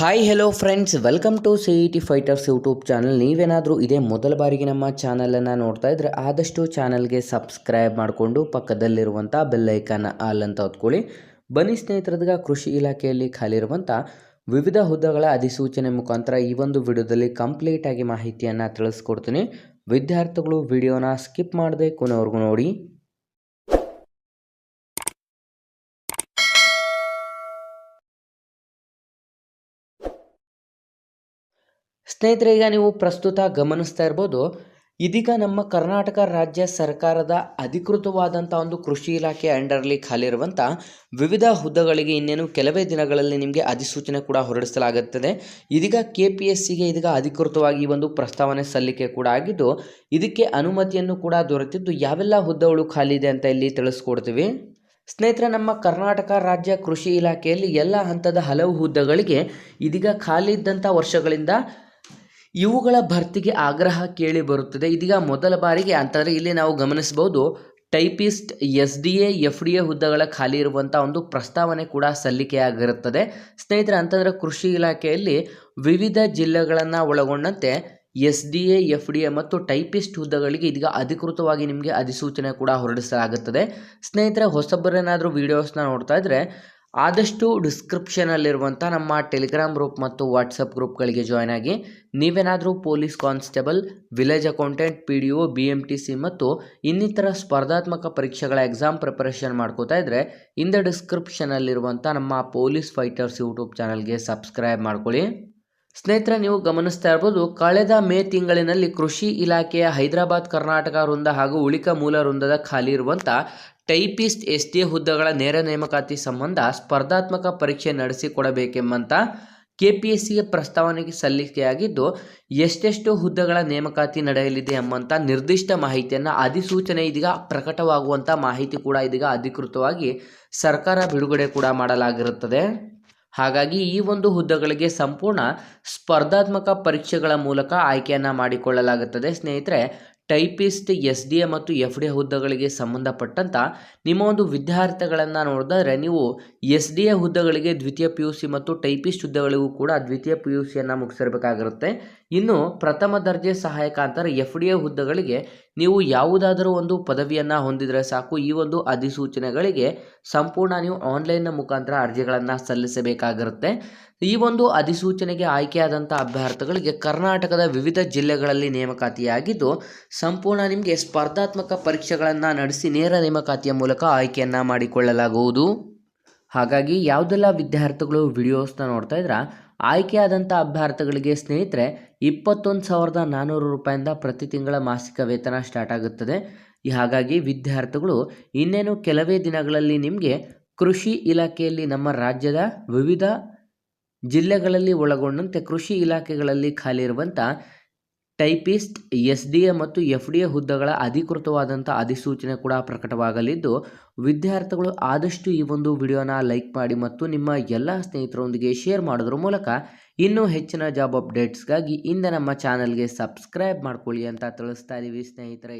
Hi hello friends welcome to C E T fighters YouTube channel ನೀವೇನಾದರೂ ಇದೇ ಮೊದಲ ಬಾರಿಗೆ ನಮ್ಮ ಚಾನಲನ್ನು ನೋಡ್ತಾ ಇದ್ದರೆ ಆದಷ್ಟು ಚಾನಲ್ಗೆ ಸಬ್ಸ್ಕ್ರೈಬ್ ಮಾಡಿಕೊಂಡು ಪಕ್ಕದಲ್ಲಿರುವಂಥ ಬೆಲ್ಲೈಕನ್ ಆಲ್ ಅಂತ ಹೊತ್ಕೊಳ್ಳಿ. ಬನ್ನಿ ಸ್ನೇಹಿತರದಾಗ, ಕೃಷಿ ಇಲಾಖೆಯಲ್ಲಿ ಖಾಲಿ ಇರುವಂಥ ವಿವಿಧ ಹುದ್ದೆಗಳ ಅಧಿಸೂಚನೆ ಮುಖಾಂತರ ಈ ಒಂದು ವಿಡಿಯೋದಲ್ಲಿ ಕಂಪ್ಲೀಟಾಗಿ ಮಾಹಿತಿಯನ್ನು ತಿಳಿಸ್ಕೊಡ್ತೀನಿ. ವಿದ್ಯಾರ್ಥಿಗಳು ವಿಡಿಯೋನ ಸ್ಕಿಪ್ ಮಾಡದೆ ಕೊನೆವರೆಗೂ ನೋಡಿ. ಸ್ನೇಹಿತರೆ, ಈಗ ನೀವು ಪ್ರಸ್ತುತ ಗಮನಿಸ್ತಾ ಇರ್ಬೋದು, ಇದೀಗ ನಮ್ಮ ಕರ್ನಾಟಕ ರಾಜ್ಯ ಸರ್ಕಾರದ ಅಧಿಕೃತವಾದಂಥ ಒಂದು ಕೃಷಿ ಇಲಾಖೆ ಅಂಡರ್ಲಿ ಖಾಲಿ ಇರುವಂಥ ವಿವಿಧ ಹುದ್ದೆಗಳಿಗೆ ಇನ್ನೇನು ಕೆಲವೇ ದಿನಗಳಲ್ಲಿ ನಿಮಗೆ ಅಧಿಸೂಚನೆ ಕೂಡ ಹೊರಡಿಸಲಾಗುತ್ತದೆ. ಇದೀಗ ಕೆ ಪಿ ಎಸ್ ಸಿಗೆ ಇದೀಗ ಅಧಿಕೃತವಾಗಿ ಒಂದು ಪ್ರಸ್ತಾವನೆ ಸಲ್ಲಿಕೆ ಕೂಡ ಆಗಿದ್ದು, ಇದಕ್ಕೆ ಅನುಮತಿಯನ್ನು ಕೂಡ ದೊರೆತಿದ್ದು ಯಾವೆಲ್ಲ ಹುದ್ದೆಗಳು ಖಾಲಿ ಇದೆ ಅಂತ ಇಲ್ಲಿ ತಿಳಿಸ್ಕೊಡ್ತೀವಿ. ಸ್ನೇಹಿತರೆ, ನಮ್ಮ ಕರ್ನಾಟಕ ರಾಜ್ಯ ಕೃಷಿ ಇಲಾಖೆಯಲ್ಲಿ ಎಲ್ಲ ಹಂತದ ಹಲವು ಹುದ್ದೆಗಳಿಗೆ ಇದೀಗ ಖಾಲಿ ಇದ್ದಂಥ ವರ್ಷಗಳಿಂದ ಇವುಗಳ ಭರ್ತಿಗೆ ಆಗ್ರಹ ಕೇಳಿ ಬರುತ್ತದೆ. ಇದೀಗ ಮೊದಲ ಬಾರಿಗೆ ಅಂತಂದರೆ ಇಲ್ಲಿ ನಾವು ಗಮನಿಸಬಹುದು, typist S D A F D A ಹುದ್ದೆಗಳ ಖಾಲಿ ಇರುವಂಥ ಒಂದು ಪ್ರಸ್ತಾವನೆ ಕೂಡ ಸಲ್ಲಿಕೆಯಾಗಿರುತ್ತದೆ. ಸ್ನೇಹಿತರೆ, ಅಂತಂದರೆ ಕೃಷಿ ಇಲಾಖೆಯಲ್ಲಿ ವಿವಿಧ ಜಿಲ್ಲೆಗಳನ್ನು ಒಳಗೊಂಡಂತೆ S D A F D A ಮತ್ತು ಟೈಪಿಸ್ಟ್ ಹುದ್ದೆಗಳಿಗೆ ಇದೀಗ ಅಧಿಕೃತವಾಗಿ ನಿಮಗೆ ಅಧಿಸೂಚನೆ ಕೂಡ ಹೊರಡಿಸಲಾಗುತ್ತದೆ. ಸ್ನೇಹಿತರೆ ಹೊಸಬರೇನಾದರೂ ವೀಡಿಯೋಸ್ನ ನೋಡ್ತಾ ಇದ್ದರೆ ಆದಷ್ಟು ಡಿಸ್ಕ್ರಿಪ್ಷನಲ್ಲಿರುವಂಥ ನಮ್ಮ ಟೆಲಿಗ್ರಾಮ್ ಗ್ರೂಪ್ ಮತ್ತು ವಾಟ್ಸಪ್ ಗ್ರೂಪ್ಗಳಿಗೆ ಜಾಯ್ನ್ ಆಗಿ ನೀವೇನಾದರೂ police constable, village accountant, P D O, B M T C ಮತ್ತು ಇನ್ನಿತರ ಸ್ಪರ್ಧಾತ್ಮಕ ಪರೀಕ್ಷೆಗಳ ಎಕ್ಸಾಮ್ ಪ್ರಿಪರೇಷನ್ ಮಾಡ್ಕೋತಾ ಇದ್ದರೆ ಇಂದ ಡಿಸ್ಕ್ರಿಪ್ಷನಲ್ಲಿರುವಂಥ ನಮ್ಮ ಪೊಲೀಸ್ ಫೈಟರ್ಸ್ ಯೂಟ್ಯೂಬ್ ಚಾನಲ್ಗೆ ಸಬ್ಸ್ಕ್ರೈಬ್ ಮಾಡ್ಕೊಳ್ಳಿ. ಸ್ನೇಹಿತರೆ, ನೀವು ಗಮನಿಸ್ತಾ ಇರ್ಬೋದು, ಕಳೆದ ಮೇ ತಿಂಗಳಿನಲ್ಲಿ ಕೃಷಿ ಇಲಾಖೆಯ ಹೈದರಾಬಾದ್, ಕರ್ನಾಟಕ ವೃಂದ ಹಾಗೂ ಉಳಿಕ ಮೂಲ ವೃಂದದ ಖಾಲಿ ಇರುವಂಥ ಟೈಪಿಸ್ಟ್ ಎಸ್ ಟಿ ಹುದ್ದೆಗಳ ನೇರ ನೇಮಕಾತಿ ಸಂಬಂಧ ಸ್ಪರ್ಧಾತ್ಮಕ ಪರೀಕ್ಷೆ ನಡೆಸಿಕೊಡಬೇಕೆಂಬಂತ ಕೆ ಪಿ ಎಸ್ ಸಿಗೆ ಪ್ರಸ್ತಾವನೆಗೆ ಸಲ್ಲಿಕೆಯಾಗಿದ್ದು, ಎಷ್ಟೆಷ್ಟು ಹುದ್ದೆಗಳ ನೇಮಕಾತಿ ನಡೆಯಲಿದೆ ಎಂಬಂಥ ನಿರ್ದಿಷ್ಟ ಮಾಹಿತಿಯನ್ನು ಅಧಿಸೂಚನೆ ಇದೀಗ ಪ್ರಕಟವಾಗುವಂಥ ಮಾಹಿತಿ ಕೂಡ ಇದೀಗ ಅಧಿಕೃತವಾಗಿ ಸರ್ಕಾರ ಬಿಡುಗಡೆ ಕೂಡ ಮಾಡಲಾಗಿರುತ್ತದೆ. ಹಾಗಾಗಿ ಈ ಒಂದು ಹುದ್ದೆಗಳಿಗೆ ಸಂಪೂರ್ಣ ಸ್ಪರ್ಧಾತ್ಮಕ ಪರೀಕ್ಷೆಗಳ ಮೂಲಕ ಆಯ್ಕೆಯನ್ನು ಮಾಡಿಕೊಳ್ಳಲಾಗುತ್ತದೆ. ಸ್ನೇಹಿತರೆ, ಟೈಪಿಸ್ಟ್ ಎಸ್ ಡಿ ಎ ಮತ್ತು ಎಫ್ ಡಿ ಎ ಹುದ್ದೆಗಳಿಗೆ ಸಂಬಂಧಪಟ್ಟಂಥ ನಿಮ್ಮ ಒಂದು ವಿದ್ಯಾರ್ಥಿಗಳನ್ನು ನೋಡಿದ್ರೆ ನೀವು ಎಸ್ ಡಿ ಎ ಹುದ್ದೆಗಳಿಗೆ ದ್ವಿತೀಯ ಪಿ ಯು ಸಿ ಮತ್ತು ಟೈಪಿಸ್ಟ್ ಹುದ್ದೆಗಳಿಗೂ ಕೂಡ ದ್ವಿತೀಯ ಪಿ ಯು ಸಿಯನ್ನು ಮುಗಿಸಿರಬೇಕಾಗಿರುತ್ತೆ. ಇನ್ನು ಪ್ರಥಮ ದರ್ಜೆ ಸಹಾಯಕ ಅಂತಾರೆ ಎಫ್ ಡಿ ಎ ಹುದ್ದೆಗಳಿಗೆ ನೀವು ಯಾವುದಾದರೂ ಒಂದು ಪದವಿಯನ್ನು ಹೊಂದಿದರೆ ಸಾಕು. ಈ ಒಂದು ಅಧಿಸೂಚನೆಗಳಿಗೆ ಸಂಪೂರ್ಣ ನೀವು ಆನ್ಲೈನ್ನ ಮುಖಾಂತರ ಅರ್ಜಿಗಳನ್ನು ಸಲ್ಲಿಸಬೇಕಾಗಿರುತ್ತೆ. ಈ ಒಂದು ಅಧಿಸೂಚನೆಗೆ ಆಯ್ಕೆಯಾದಂಥ ಅಭ್ಯರ್ಥಿಗಳಿಗೆ ಕರ್ನಾಟಕದ ವಿವಿಧ ಜಿಲ್ಲೆಗಳಲ್ಲಿ ನೇಮಕಾತಿಯಾಗಿದ್ದು, ಸಂಪೂರ್ಣ ನಿಮಗೆ ಸ್ಪರ್ಧಾತ್ಮಕ ಪರೀಕ್ಷೆಗಳನ್ನು ನಡೆಸಿ ನೇರ ನೇಮಕಾತಿಯ ಮೂಲಕ ಆಯ್ಕೆಯನ್ನು ಮಾಡಿಕೊಳ್ಳಲಾಗುವುದು. ಹಾಗಾಗಿ ಯಾವುದೆಲ್ಲ ವಿದ್ಯಾರ್ಥಿಗಳು ವಿಡಿಯೋಸ್ನ ನೋಡ್ತಾ ಇದ್ರೆ ಆಯ್ಕೆಯಾದಂಥ ಅಭ್ಯರ್ಥಿಗಳಿಗೆ ಸ್ನೇಹಿತರೆ ಇಪ್ಪತ್ತೊಂದು ಸಾವಿರದ ನಾನ್ನೂರು ರೂಪಾಯಿಂದ ಪ್ರತಿ ತಿಂಗಳ ಮಾಸಿಕ ವೇತನ ಸ್ಟಾರ್ಟ್ ಆಗುತ್ತದೆ. ಹಾಗಾಗಿ ವಿದ್ಯಾರ್ಥಿಗಳು, ಇನ್ನೇನು ಕೆಲವೇ ದಿನಗಳಲ್ಲಿ ನಿಮಗೆ ಕೃಷಿ ಇಲಾಖೆಯಲ್ಲಿ ನಮ್ಮ ರಾಜ್ಯದ ವಿವಿಧ ಜಿಲ್ಲೆಗಳಲ್ಲಿ ಒಳಗೊಂಡಂತೆ ಕೃಷಿ ಇಲಾಖೆಗಳಲ್ಲಿ ಖಾಲಿ ಇರುವಂಥ ಟೈಪಿಸ್ಟ್ ಎಸ್ ಡಿ ಎ ಮತ್ತು ಎಫ್ ಡಿ ಎ ಹುದ್ದೆಗಳ ಅಧಿಕೃತವಾದಂಥ ಅಧಿಸೂಚನೆ ಕೂಡ ಪ್ರಕಟವಾಗಲಿದ್ದು, ವಿದ್ಯಾರ್ಥಿಗಳು ಆದಷ್ಟು ಈ ಒಂದು ವಿಡಿಯೋನ ಲೈಕ್ ಮಾಡಿ ಮತ್ತು ನಿಮ್ಮ ಎಲ್ಲ ಸ್ನೇಹಿತರೊಂದಿಗೆ ಶೇರ್ ಮಾಡೋದ್ರ ಮೂಲಕ ಇನ್ನೂ ಹೆಚ್ಚಿನ ಜಾಬ್ ಅಪ್ಡೇಟ್ಸ್ಗಾಗಿ ಇಂದ ನಮ್ಮ ಚಾನಲ್ಗೆ ಸಬ್ಸ್ಕ್ರೈಬ್ ಮಾಡ್ಕೊಳ್ಳಿ ಅಂತ ತಿಳಿಸ್ತಾ ಇದ್ದೀವಿ ಸ್ನೇಹಿತರೆ.